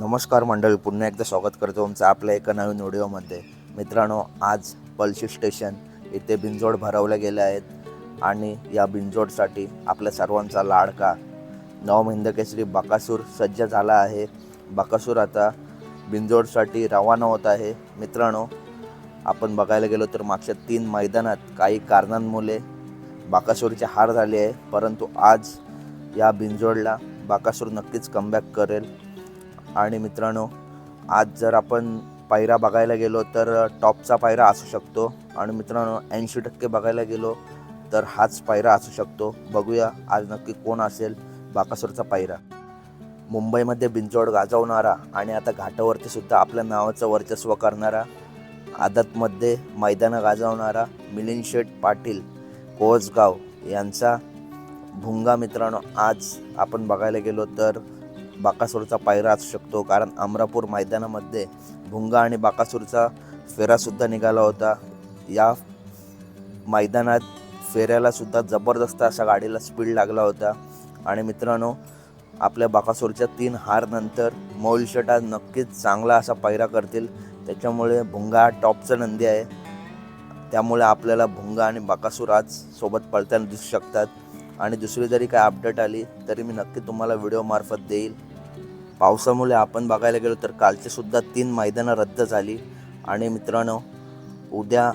नमस्कार मंडळी पुन्हा एकदा स्वागत करतो तुमचं आपल्या एका नवीन व्हिडिओमध्ये. मित्रांनो आज पळशी स्टेशन इथे बिंजोड भरवले गेले आहेत आणि या बिंजोडसाठी आपल्या सर्वांचा लाडका नव केसरी बाकासूर सज्ज झाला आहे. बाकासूर आता बिंजोडसाठी रवाना होत आहे. मित्रांनो आपण बघायला गेलो तर मागच्या तीन मैदानात काही कारणांमुळे बाकासूरची हार झाली आहे. परंतु आज या बिंजोडला बाकासूर नक्कीच कमबॅक करेल. आणि मित्रांनो आज जर आपण पायरा बघायला गेलो तर टॉपचा पायरा असू शकतो. आणि मित्रांनो ऐंशी टक्के बघायला गेलो तर हाच पायरा असू शकतो. बघूया आज नक्की कोण असेल बाकासूरचा पायरा. मुंबईमध्ये बिंजोड गाजवणारा आणि आता घाटावरती सुद्धा आपल्या नावाचं वर्चस्व करणारा आदतमध्ये मैदानं गाजवणारा मिलिंद शेठ पाटील कोसगाव यांचा भुंगा मित्रांनो आज आपण बघायला गेलो तर बाकासूरचा पायरा असू शकतो. कारण अमरापूर मैदानामध्ये भुंगा आणि बाकासूरचा फेरासुद्धा निघाला होता. या मैदानात फेऱ्यालासुद्धा जबरदस्त असा गाडीला स्पीड लागला होता. आणि मित्रांनो आपल्या बाकासूरच्या तीन हारनंतर मौलशटा नक्कीच चांगला असा पायरा करतील. त्याच्यामुळे भुंगा हा टॉपचा नंदी आहे. त्यामुळे आपल्याला भुंगा आणि बाकासूर आज सोबत पळताना दिसू शकतात. आणि दुसरी जरी काय अपडेट आली तरी मी नक्की तुम्हाला व्हिडिओमार्फत देईल. पावसामुळे आपण बघायला गेलो तर कालचे सुद्धा तीन मैदानं रद्द झाली. आणि मित्रांनो उद्या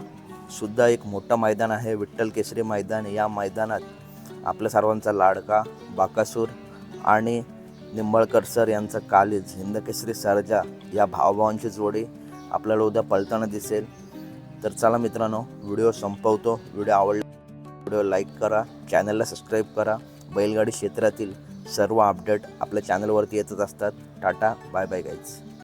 सुद्धा एक मोठं मैदान आहे विठ्ठल केसरी मैदान. या मैदानात आपल्या सर्वांचा लाडका बाकासूर आणि निंबळकर सर यांचं कालीज हिंदकेसरी सरजा या भावभावांची जोडी आपल्याला उद्या पळताना दिसेल. तर चला मित्रांनो व्हिडिओ संपवतो. व्हिडिओ आवडला व्हिडिओ लाईक करा चॅनलला सबस्क्राईब करा. बैलगाडी क्षेत्रातील सर्व अपडेट आपल्या चॅनलवरती येतच असतात. Tata bye bye guys